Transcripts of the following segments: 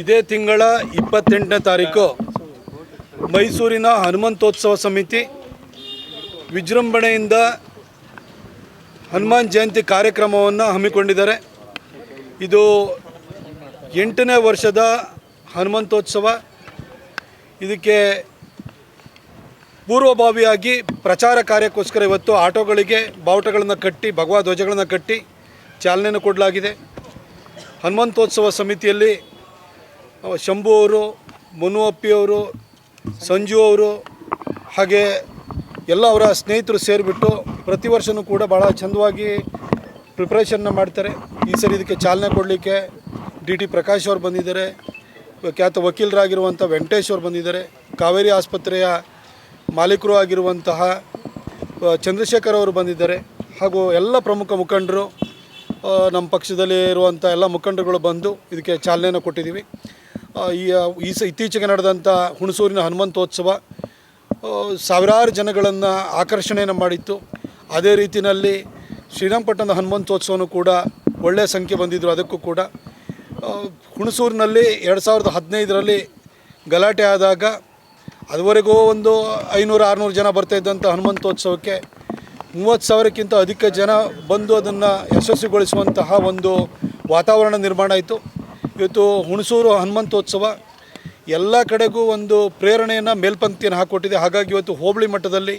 ಇದೇ ತಿಂಗಳ ಇಪ್ಪತ್ತೆಂಟನೇ ತಾರೀಕು ಮೈಸೂರಿನ ಹನುಮಂತೋತ್ಸವ ಸಮಿತಿ ವಿಜೃಂಭಣೆಯಿಂದ ಹನುಮಾನ್ ಜಯಂತಿ ಕಾರ್ಯಕ್ರಮವನ್ನು ಹಮ್ಮಿಕೊಂಡಿದ್ದಾರೆ. ಇದು ಎಂಟನೇ ವರ್ಷದ ಹನುಮಂತೋತ್ಸವ. ಇದಕ್ಕೆ ಪೂರ್ವಭಾವಿಯಾಗಿ ಪ್ರಚಾರ ಕಾರ್ಯಕ್ಕೋಸ್ಕರ ಇವತ್ತು ಆಟೋಗಳಿಗೆ ಬಾವುಟಗಳನ್ನು ಕಟ್ಟಿ ಭಗವಾ ಧ್ವಜಗಳನ್ನು ಕಟ್ಟಿ ಚಾಲನೆಯನ್ನು ಕೊಡಲಾಗಿದೆ. ಹನುಮಂತೋತ್ಸವ ಸಮಿತಿಯಲ್ಲಿ ಶಂಭು ಅವರು ಮನು ಅವರು ಸಂಜು ಅವರು ಹಾಗೆ ಎಲ್ಲ ಅವರ ಸ್ನೇಹಿತರು ಸೇರಿಬಿಟ್ಟು ಪ್ರತಿ ವರ್ಷವೂ ಕೂಡ ಭಾಳ ಚಂದವಾಗಿ ಪ್ರಿಪ್ರೇಷನ್ನ ಮಾಡ್ತಾರೆ. ಈ ಸರಿ ಇದಕ್ಕೆ ಚಾಲನೆ ಕೊಡಲಿಕ್ಕೆ ಡಿ ಟಿ ಪ್ರಕಾಶ್ ಅವರು ಬಂದಿದ್ದಾರೆ. ಖ್ಯಾತ ವಕೀಲರಾಗಿರುವಂಥ ವೆಂಕಟೇಶ್ ಅವರು ಬಂದಿದ್ದಾರೆ. ಕಾವೇರಿ ಆಸ್ಪತ್ರೆಯ ಮಾಲೀಕರು ಆಗಿರುವಂತಹ ಚಂದ್ರಶೇಖರ್ ಅವರು ಬಂದಿದ್ದಾರೆ. ಹಾಗೂ ಎಲ್ಲ ಪ್ರಮುಖ ಮುಖಂಡರು ನಮ್ಮ ಪಕ್ಷದಲ್ಲಿ ಇರುವಂಥ ಎಲ್ಲ ಮುಖಂಡರುಗಳು ಬಂದು ಇದಕ್ಕೆ ಚಾಲನೆಯನ್ನು ಕೊಟ್ಟಿದ್ದೀವಿ. ಈ ಈ ಸ ಇತ್ತೀಚೆಗೆ ನಡೆದಂಥ ಹುಣಸೂರಿನ ಹನುಮಂತೋತ್ಸವ ಸಾವಿರಾರು ಜನಗಳನ್ನು ಆಕರ್ಷಣೆಯನ್ನು ಮಾಡಿತ್ತು. ಅದೇ ರೀತಿಯಲ್ಲಿ ಶ್ರೀರಂಗಪಟ್ಟಣದ ಹನುಮಂತೋತ್ಸವನೂ ಕೂಡ ಒಳ್ಳೆಯ ಸಂಖ್ಯೆ ಬಂದಿದ್ದರು ಅದಕ್ಕೂ ಕೂಡ. ಹುಣಸೂರಿನಲ್ಲಿ ಎರಡು ಸಾವಿರದ ಹದಿನೈದರಲ್ಲಿ ಗಲಾಟೆ ಆದಾಗ ಅದುವರೆಗೂ ಒಂದು ಐನೂರು, ಆರುನೂರು ಜನ ಬರ್ತಾ ಇದ್ದಂಥ ಹನುಮಂತೋತ್ಸವಕ್ಕೆ ಮೂವತ್ತು ಸಾವಿರಕ್ಕಿಂತ ಅಧಿಕ ಜನ ಬಂದು ಅದನ್ನು ಯಶಸ್ವಿಗೊಳಿಸುವಂತಹ ಒಂದು ವಾತಾವರಣ ನಿರ್ಮಾಣ ಆಯಿತು. ಇವತ್ತು ಹುಣಸೂರು ಹನುಮಂತೋತ್ಸವ ಎಲ್ಲ ಕಡೆಗೂ ಒಂದು ಪ್ರೇರಣೆಯನ್ನು ಮೇಲ್ಪಂಕ್ತಿಯನ್ನು ಹಾಕ್ಕೊಟ್ಟಿದೆ ಹಾಗಾಗಿ ಇವತ್ತು ಹೋಬಳಿ ಮಟ್ಟದಲ್ಲಿ,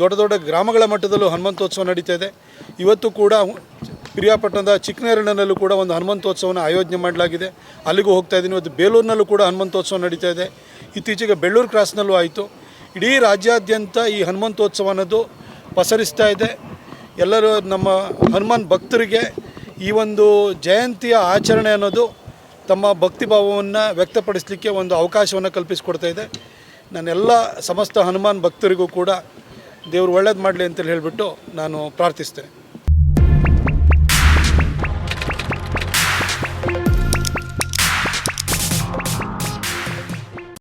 ದೊಡ್ಡ ದೊಡ್ಡ ಗ್ರಾಮಗಳ ಮಟ್ಟದಲ್ಲೂ ಹನುಮಂತೋತ್ಸವ ನಡೀತಾ ಇದೆ. ಇವತ್ತು ಕೂಡ ಪಿರಿಯಾಪಟ್ಟಣದ ಚಿಕ್ಕನೇರಣ್ಣನಲ್ಲೂ ಕೂಡ ಒಂದು ಹನುಮಂತೋತ್ಸವನ ಆಯೋಜನೆ ಮಾಡಲಾಗಿದೆ. ಅಲ್ಲಿಗೂ ಹೋಗ್ತಾ ಇದ್ದೀನಿ. ಇವತ್ತು ಬೇಲೂರಿನಲ್ಲೂ ಕೂಡ ಹನುಮಂತೋತ್ಸವ ನಡೀತಾ ಇದೆ. ಇತ್ತೀಚೆಗೆ ಬೆಳ್ಳೂರು ಕ್ರಾಸ್ನಲ್ಲೂ ಆಯಿತು. ಇಡೀ ರಾಜ್ಯಾದ್ಯಂತ ಈ ಹನುಮಂತೋತ್ಸವ ಅನ್ನೋದು ಪಸರಿಸ್ತಾ ಇದೆ. ಎಲ್ಲರೂ ನಮ್ಮ ಹನುಮಾನ್ ಭಕ್ತರಿಗೆ ಈ ಒಂದು ಜಯಂತಿಯ ಆಚರಣೆ ಅನ್ನೋದು ತಮ್ಮ ಭಕ್ತಿಭಾವವನ್ನು ವ್ಯಕ್ತಪಡಿಸಲಿಕ್ಕೆ ಒಂದು ಅವಕಾಶವನ್ನು ಕಲ್ಪಿಸಿಕೊಡ್ತಾ ಇದೆ. ನಾನೆಲ್ಲ ಸಮಸ್ತ ಹನುಮಾನ್ ಭಕ್ತರಿಗೂ ಕೂಡ ದೇವರು ಒಳ್ಳೇದು ಮಾಡಲಿ ಅಂತೇಳಿ ಹೇಳಿಬಿಟ್ಟು ನಾನು ಪ್ರಾರ್ಥಿಸ್ತೇನೆ.